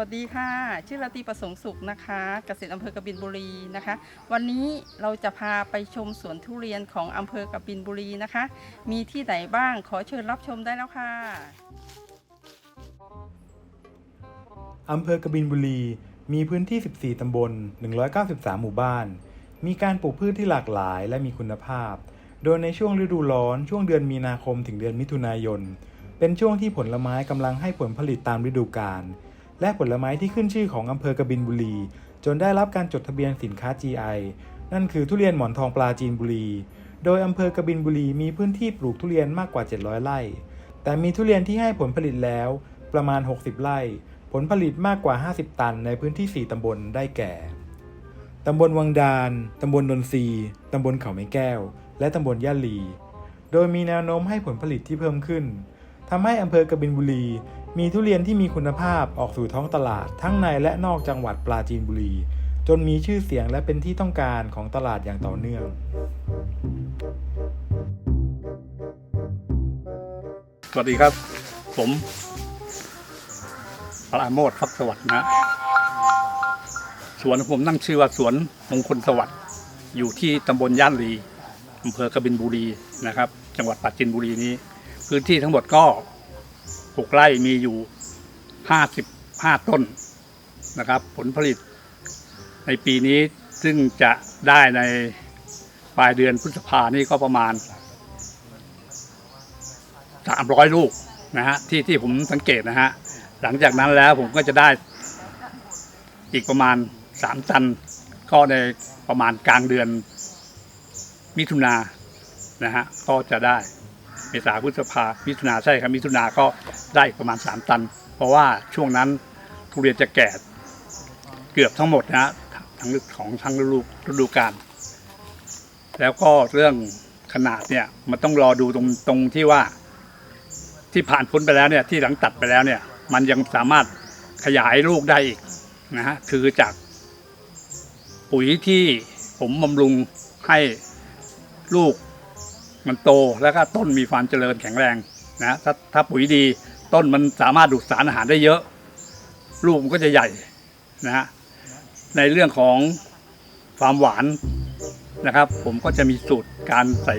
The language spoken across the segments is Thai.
วัสดีค่ะ ชื่อราตีประสงค์สุขนะคะเกษตรอำเภอกบินบุรีนะคะ วันนี้เราจะพาไปชมสวนทุเรียนของอำเภอกบินบุรีนะคะ มีที่ไหนบ้างขอเชิญรับชมได้แล้วค่ะอำเภอกบินบุรี มีพื้นที่ 14 ตำบล 193 หมู่บ้าน มีการปลูกพืชที่หลากหลายและมีคุณภาพ โดยในช่วงฤดูร้อนช่วงเดือนมีนาคมถึงเดือนมิถุนายน เป็นช่วงที่ผลไม้กำลังให้ผลผลิตตามฤดูกาล และผลไม้ที่ขึ้นชื่อของอำเภอกบินบุรี จนได้รับการจดทะเบียนสินค้า GI นั่นคือทุเรียนหมอนทองปลาจีนบุรี โดยอำเภอกบินบุรีมีพื้นที่ปลูกทุเรียนมากกว่า 700 ไร่ แต่มีทุเรียนที่ให้ผลผลิตแล้วประมาณ 60 ไร่ ผลผลิตมากกว่า 50 ตันในพื้นที่ 4 ตำบลได้แก่ ตำบลวังดาน ตำบลดนซีตำบลเขาไม้แก้ว และตำบลย่าลี โดยมีแนวโน้มให้ผลผลิตที่เพิ่มขึ้น ทำให้อำเภอกบินบุรี มีทุเรียนที่มีคุณภาพออกสู่ท้องตลาด ทั้งในและนอกจังหวัดปราจีนบุรี จนมีชื่อเสียงและเป็นที่ต้องการของตลาดอย่างต่อเนื่อง สวัสดีครับ ผมปราโมทฟักสวัสดนะสวนผมตั้งชื่อว่าสวนมงคลสวัสดิ์อยู่ที่ตำบลย่านรีอำเภอกบินบุรีนะครับ จังหวัดปราจีนบุรีนี้ พื้นที่ทั้งหมดก็หกไร่มีอยู่ห้าสิบห้าต้นนะครับ ผลผลิตในปีนี้ซึ่งจะได้ในปลายเดือนพฤษภานี่ก็ประมาณสามร้อยลูกนะฮะที่ที่ผมสังเกตนะฮะหลังจากนั้นแล้วผมก็จะได้อีกประมาณสามตัน ก็ในประมาณกลางเดือนมิถุนานะฮะก็จะได้ เมษาพฤษภามิถุนาใช่ครับมิถุนาก็ได้ประมาณสามตัน เพราะว่าช่วงนั้นทุเรียนจะแก่เกือบทั้งหมดนะฮะทั้งของทั้งฤดูฤดูกาลแล้วก็เรื่องขนาดเนี่ยมันต้องรอดูตรงตรงที่ว่า ที่ผ่านพ้นไปแล้วเนี่ยที่หลังตัดไปแล้วเนี่ย มันยังสามารถขยายลูกได้อีกนะฮะคือจากปุ๋ยที่ผมบำรุงให้ลูก มันโตแล้วก็ต้นมีความเจริญแข็งแรงนะถ้าถ้าปุ๋ยดีต้นมันสามารถดูดสารอาหารได้เยอะ ลูกมันก็จะใหญ่นะฮะในเรื่องของความหวานนะครับ ผมก็จะมีสูตรการใส่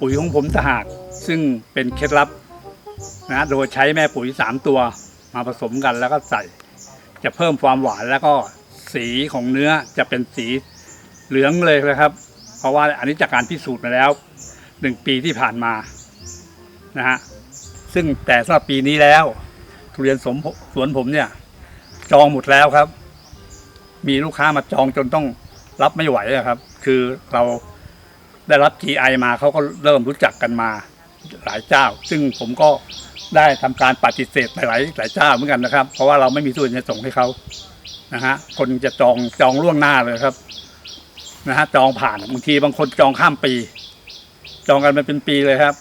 ปุ๋ยของผมสหาก ซึ่งเป็นเคล็ดลับนะโดยใช้แม่ปุ๋ยสามตัวมาผสมกันแล้วก็ใส่ จะเพิ่มความหวานแล้วก็สีของเนื้อจะเป็นสีเหลืองเลยนะครับ เพราะว่าอันนี้จากการพิสูจน์มาแล้ว หนึ่งปีที่ผ่านมานะฮะซึ่งแต่สำหรับปีนี้แล้วทุเรียนสมสวนผมเนี่ย จองหมดแล้วครับ มีลูกค้ามาจองจนต้องรับไม่ไหวครับ คือเราได้รับ GI มาเขาก็เริ่มรู้จักกันมาหลายเจ้า ซึ่งผมก็ได้ทำการปฏิเสธไปหลายหลายเจ้าเหมือนกันนะครับ เพราะว่าเราไม่มีส่วนจะส่งให้เขานะฮะคนจะจองจองล่วงหน้าเลยครับนะฮะจองผ่านบางทีบางคนจองข้ามปี จองกันมาเป็นปีเลยครับ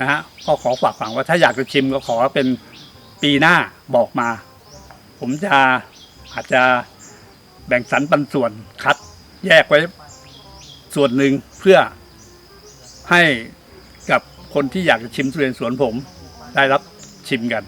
นะฮะก็ขอฝากฝังว่าถ้าอยากจะชิมก็ขอเป็นปีหน้าบอกมา ผมจะอาจจะแบ่งสรรปันส่วนคัด แยกไว้ส่วนหนึ่งเพื่อให้กับคนที่อยากจะชิมทุเรียนสวนผมได้รับชิมกัน